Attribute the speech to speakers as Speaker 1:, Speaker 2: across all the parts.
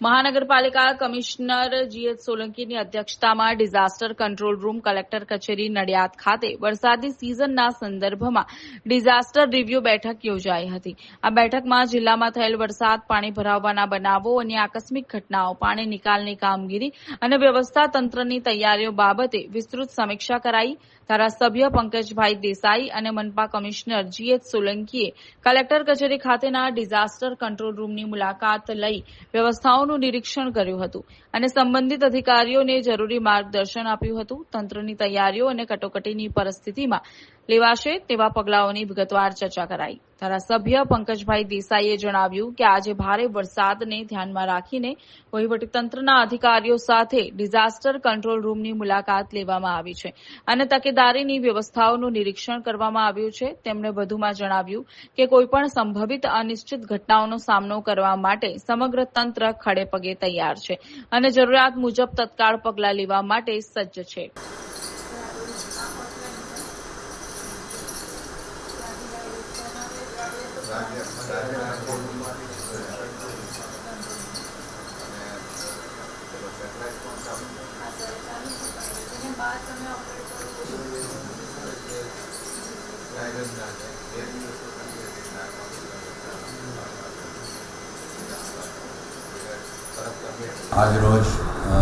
Speaker 1: મહાનગરપાલિકા commissioner GH સોલંકીની અધ્યક્ષતામાં disaster control room collector કચેરી નડિયાદ ખાતે વરસાદી સિઝનના સંદર્ભમાં ડિઝાસ્ટર રિવ્યુ બેઠક યોજાઈ હતી. આ બેઠકમાં જિલ્લામાં થયેલ વરસાદ, પાણી ભરાવવાના બનાવો અને આકસ્મિક ઘટનાઓ, પાણી નિકાલની કામગીરી અને વ્યવસ્થા તંત્રની તૈયારીઓ બાબતે વિસ્તૃત સમીક્ષા કરાઈ. ધારાસભ્ય પંકજભાઈ દેસાઈ અને મનપા કમિશનર જીએચ સોલંકીએ કલેક્ટર કચેરી ખાતેના ડિઝાસ્ટર કંટ્રોલ રૂમની મુલાકાત લઈ વ્યવસ્થાઓનું નિરીક્ષણ કર્યું હતું અને સંબંધિત અધિકારીઓને જરૂરી માર્ગદર્શન આપ્યું હતું. તંત્રની તૈયારીઓ અને કટોકટીની પરિસ્થિતિમાં લેવાશે તેવા પગલાઓની વિગતવાર ચર્ચા કરાઈ. ધારાસભ્ય પંકજભાઈ દેસાઈએ જણાવ્યું કે આજે ભારે વરસાદને ધ્યાનમાં રાખીને વહીવટીતંત્રના અધિકારીઓ સાથે ડિઝાસ્ટર કંટ્રોલ રૂમની મુલાકાત લેવામાં આવી છે અને તકેદારીની વ્યવસ્થાઓનું નિરીક્ષણ કરવામાં આવ્યું છે. તેમણે વધુમાં જણાવ્યું કે કોઈપણ સંભવિત અનિશ્ચિત ઘટનાઓનો સામનો કરવા માટે સમગ્ર તંત્ર ખડેપગે તૈયાર છે અને જરૂરિયાત મુજબ તત્કાળ પગલાં લેવા માટે સજ્જ છે.
Speaker 2: આજરોજ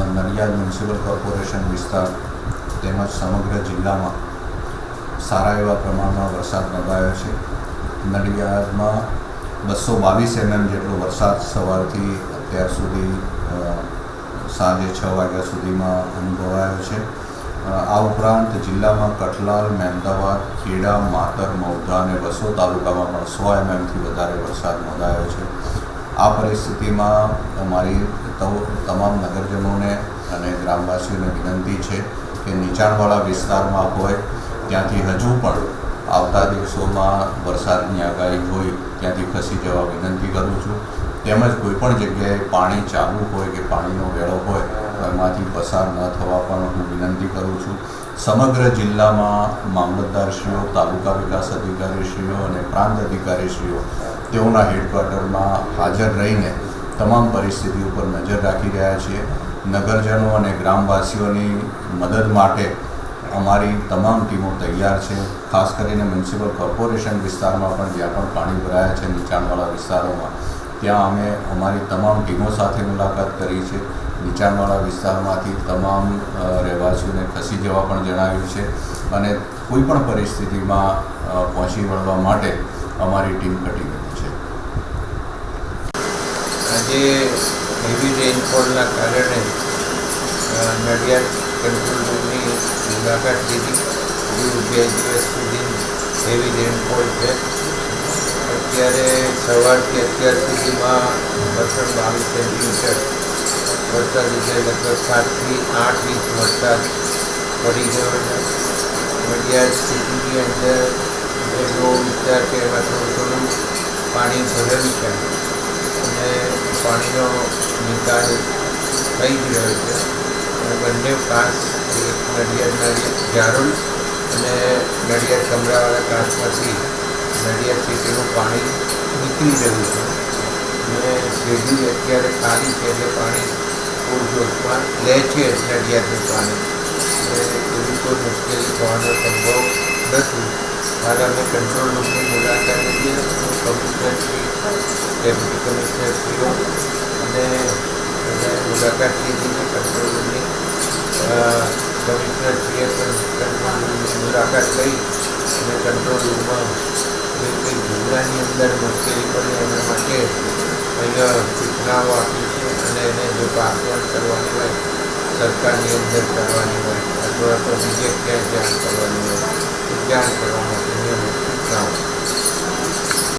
Speaker 2: નડિયાદ મ્યુનિસિપલ કોર્પોરેશન વિસ્તાર તેમજ સમગ્ર જિલ્લામાં સારા એવા પ્રમાણમાં વરસાદ નોંધાયો છે. નડિયાદમાં બસો બાવીસ એમએમ જેટલો વરસાદ સવારથી અત્યાર સુધી સાંજે છ વાગ્યા સુધીમાં અનુભવાયો છે. આ ઉપરાંત જિલ્લામાં કઠલાલ, મહેમદાવાદ, ખેડા, માતર મૌધા અને બસો તાલુકામાં પણ સો એમએમથી વધારે વરસાદ નોંધાયો છે. આ પરિસ્થિતિમાં અમારી તમામ નગરજનોને અને ગ્રામવાસીઓને વિનંતી છે કે નીચાણવાળા વિસ્તારમાં હોય, ત્યાંથી હજુ પણ આવતા દિવસોમાં વરસાદની આગાહી હોય, ત્યાંથી ખસી જવા વિનંતી કરું છું. તેમજ કોઈપણ જગ્યાએ પાણી ચાલુ હોય કે પાણીનો વેળો હોય એમાંથી પસાર ન થવા પણ હું વિનંતી કરું છું. સમગ્ર જિલ્લામાં મામલતદારશ્રીઓ, તાલુકા વિકાસ અધિકારીશ્રીઓ અને પ્રાંત અધિકારીશ્રીઓ તેઓના હેડક્વાર્ટરમાં હાજર રહીને તમામ પરિસ્થિતિ ઉપર નજર રાખી રહ્યા છીએ નગરજનો અને ગ્રામવાસીઓની મદદ માટે અમારી તમામ ટીમો તૈયાર છે. ખાસ કરીને મ્યુનિસિપલ કોર્પોરેશન વિસ્તારમાં પણ જ્યાં પણ પાણી ભરાયા છે નીચાણવાળા વિસ્તારોમાં, ત્યાં અમે અમારી તમામ ટીમો સાથે મુલાકાત કરી છે. નીચાણવાળા વિસ્તારમાંથી તમામ રહેવાસીઓને ખસી જવા પણ જણાવ્યું છે અને કોઈ પણ પરિસ્થિતિમાં પહોંચી વળવા માટે અમારી ટીમ ઘટી ગઈ છે.
Speaker 3: આજે હેવી રેનફોલના કારણે નડિયાદ કંટ્રોલ રૂમની મુલાકાત લીધી હજુ બે દિવસ સુધી હેવી રેનફોલ છે અત્યારે સવારથી અત્યાર સુધીમાં બસો બાવીસ સેન્ટીમીટર વરસાદ એટલે લગભગ સાતથી આઠ ઇંચ વરસાદ પડી ગયો છે નડિયાદ સિટીની અંદર એવો વિસ્તાર કે એમાં થોડું થોડું પાણી ભરેલું છે અને પાણીનો નિકાલ થઈ ગયો છે. બંને પાસ એક નડિયાદ જારોલ અને નડિયાદ કમરાવાળા કાંસમાંથી નડિયાદ સિટીનું પાણી નીકળી રહ્યું છે. અને શેરડી અત્યારે ખાલી છે એટલે પાણી પૂરજોશમાં લે છે નડિયાદનું પાણી. એટલે એવી કોઈ મુશ્કેલી થવાનો સંભવ નથી. હાલ અમે કંટ્રોલ રૂમની મુલાકાત લીધી કમિશનરશ્રી ડેપ્યુટી કમિશનરશ્રીઓ અને મુલાકાત લીધી પણ કંટ્રોલ રૂમની મુલાકાત લઈ અને કંટ્રોલ રૂમમાં જે કંઈ ઝુંબરાની અંદર મુશ્કેલી પડે એના માટે અહીંયા સૂચનાઓ આપી છે અને એને જો પાસવર્ડ કરવાની હોય સરકારની અંદર કરવાની હોય અથવા તો બીજે ક્યાંય જાણ કરવાની હોય જાણ કરવા માટે અમે સૂચનાઓ.